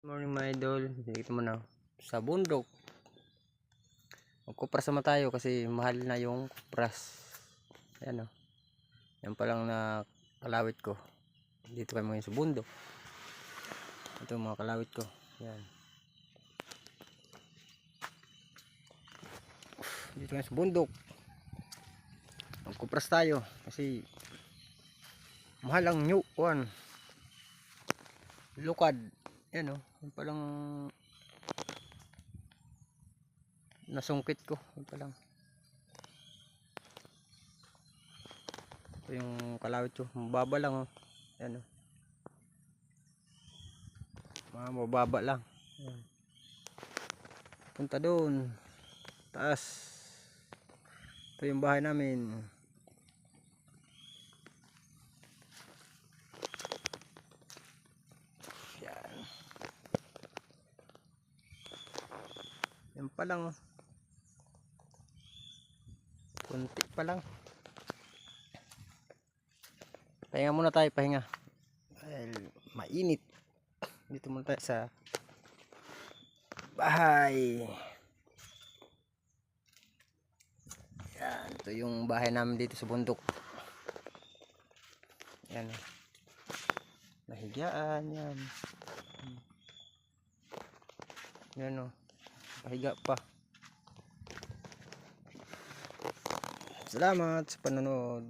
Morning mga idol, dito mo na sa bundok. Magkupras naman tayo kasi mahal na yung kupras. Ayan o. Yan pa lang na kalawit ko. Dito kayo ngayon sa bundok. Ito mga kalawit ko. Yan. Dito kayo sa bundok. Magkupras tayo kasi mahal ang new one. Lukad. Yan o. Yan palang nasungkit ko. Yan palang. Ito yung kalawit ko. Mababa lang o. Yan o. Mga mababa lang. Yan. Punta doon. Taas. Ito yung bahay namin. Yan pa lang. oh. Kunti pa lang. Pahinga muna tayo, pahinga. Dahil mainit. Dito muna tayo sa bahay. Yan, ito yung bahay namin dito sa bundok. Yan. oh. Nahigaan, yan. Yan o. Pahiga pa. Salamat sa panonood.